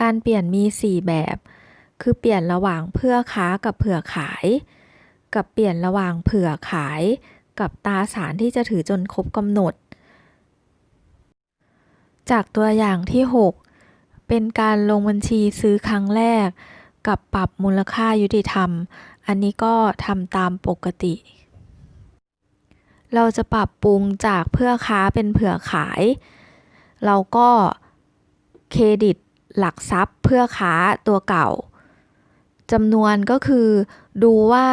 การเปลี่ยนมี 4 แบบ คือเปลี่ยนระหว่างเพื่อค้ากับเผื่อขาย กับเปลี่ยนระหว่างเผื่อขาย กับตราสารที่จะถือจนครบกำหนด จากตัวอย่างที่ 6 เป็นการลงบัญชีซื้อครั้งแรก กับปรับมูลค่ายุติธรรม อันนี้ก็ทำตามปกติ เราจะปรับปรุงจากเพื่อค้าเป็นเผื่อขาย เราก็เครดิต หลักทรัพย์เพื่อค้าตัวเก่าจำนวนก็คือดูว่า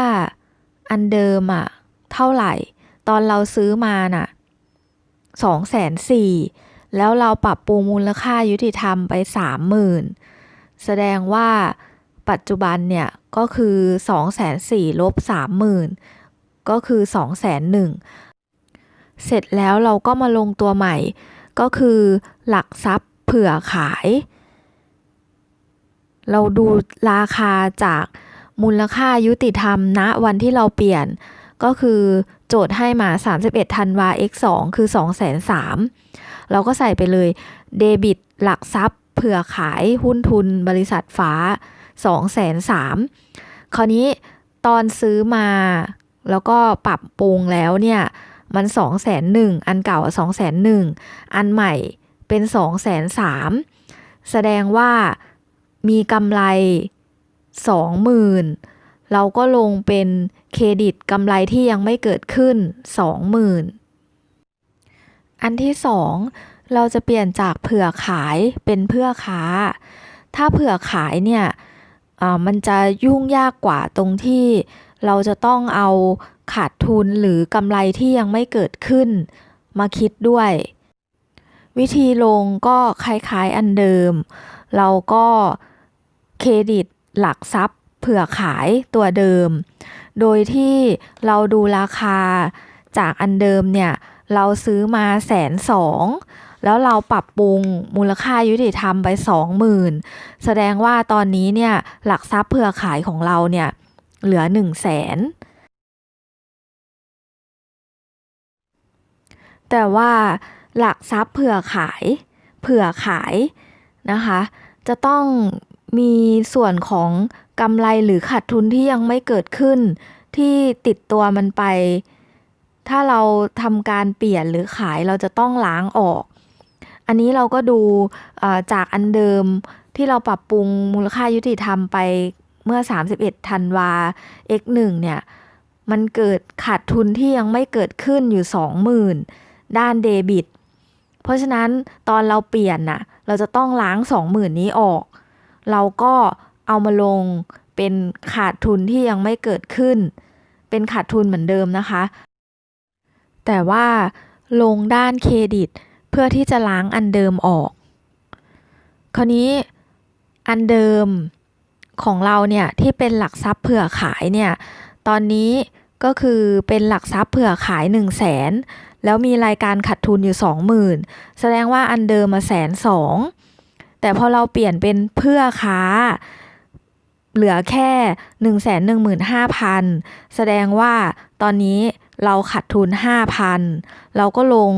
อันเดิมอะเท่าไหร่ ตอนเราซื้อมาน่ะสองแสนสี่แล้วเราปรับปรุงมูลค่ายุติธรรมไปสามหมื่นแสดงว่าปัจจุบันเนี่ยก็คือสองแสนสี่ลบสามหมื่นก็คือสองแสนหนึ่งเสร็จแล้วเราก็มาลงตัวใหม่ ก็คือหลักทรัพย์เผื่อขาย เราดูราคาจากมูลค่ายุติธรรมณวันที่เราเปลี่ยน ก็คือโจทย์ให้มา 31ธันวา x 2คือ 2 3 0 0 0เราก็ใส่ไปเลยเดบิตหลักทรัพย์เผื่อขายหุ้นทุนบริษัทฟ้า 2 3 0 0 0คราวนี้ตอนซื้อมาแล้วก็ปรับปรุงแล้วเนี่ย มัน 2 0 0 0 0 0อันเก่า 2 0 0 0 0อันใหม่เป็น2 3 0 0 0 แสดงว่า มีกำไรสองหมื่นเราก็ลงเป็นเครดิตกำไรที่ยังไม่เกิดขึ้นสองหมื่นอันที่สองเราจะเปลี่ยนจากเผื่อขายเป็นเพื่อค้า ถ้าเผื่อขายเนี่ยมันจะยุ่งยากกว่าตรงที่เราจะต้องเอาขาดทุนหรือกำไรที่ยังไม่เกิดขึ้น มาคิดด้วย วิธีลงก็คล้ายๆอันเดิม เราก็ เครดิตหลักทรัพย์ เผื่อขายตัวเดิม โดยที่เราดูราคาจากอันเดิมเนี่ย เราซื้อมาแสนสองแล้วเราปรับปรุงมูลค่ายุติธรรมไปสองหมื่นแสดงว่าตอนนี้เนี่ยหลักทรัพย์เผื่อขายของเราเนี่ยเหลือหนึ่งแสนแต่ว่าหลักทรัพย์เผื่อขายเผื่อขายนะคะ จะต้อง มีส่วนของกำไรหรือขาดทุนที่ยังไม่เกิดขึ้น ที่ติดตัวมันไป ถ้าเราทำการเปลี่ยนหรือขายเราจะต้องล้างออก อันนี้เราก็ดูจากอันเดิมที่เราปรับปรุงมูลค่ายุติธรรมไปเมื่อ 31ธันวา x 1 เนี่ย มันเกิดขาดทุนที่ยังไม่เกิดขึ้นอยู่ 20,000 ด้านเดบิต เพราะฉะนั้นตอนเราเปลี่ยนน่ะ เราจะต้องล้าง 20,000 นี้ออก เราก็เอามาลงเป็นขาดทุนที่ยังไม่เกิดขึ้น เป็นขาดทุนเหมือนเดิมนะคะ แต่ว่าลงด้านเครดิตเพื่อที่จะล้างอันเดิมออก คราวนี้อันเดิมของเราเนี่ยที่เป็นหลักทรัพย์เผื่อขายเนี่ยตอนนี้ก็คือเป็นหลักทรัพย์เผื่อขาย 1 0 0 0 0แสนแล้วมีรายการขาดทุนอยู่ 20,000 แสดงว่าอันเดิมมาแสนสอง แต่พอเราเปลี่ยนเป็นเพื่อค้า เหลือแค่หนึ่งแสนหนึ่งหมื่นห้าพันแสดงว่าตอนนี้เราขาดทุนห้าพันเราก็ลง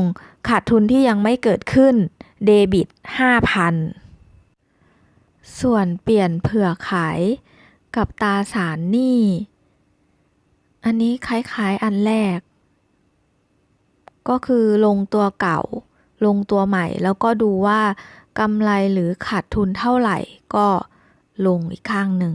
ขาดทุนที่ยังไม่เกิดขึ้นเดบิตห้าพันส่วนเปลี่ยนเผื่อขายกับตาสารหนี้ อันนี้คล้ายๆอันแรก ก็คือลงตัวเก่า ลงตัวใหม่ แล้วก็ดูว่ากำไรหรือขาดทุนเท่าไหร่ก็ลงอีกข้างหนึ่ง